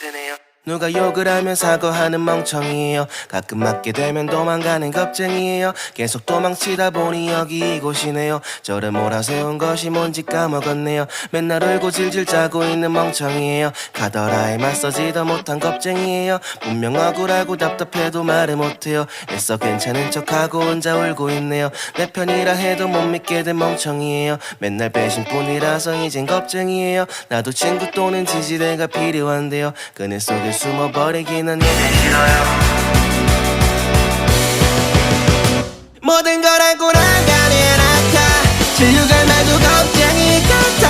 드네요 누가 욕을 하면 사과하는 멍청이에요. 가끔 맞게 되면 도망가는 겁쟁이에요. 계속 도망치다 보니 여기 이곳이네요. 저를 몰아세운 것이 뭔지 까먹었네요. 맨날 울고 질질 짜고 있는 멍청이에요. 가더라에 맞서지도 못한 겁쟁이에요. 분명 억울하고 답답해도 말을 못해요. 애써 괜찮은 척하고 혼자 울고 있네요. 내 편이라 해도 못 믿게 된 멍청이에요. 맨날 배신뿐이라서 이젠 겁쟁이에요. 나도 친구 또는 지지대가 필요한데요. 그늘 속에 나를 숨어버리기는 이제 싫어요 모든 걸 안고 난가는 아까 진유가 나도 걱정이 같다.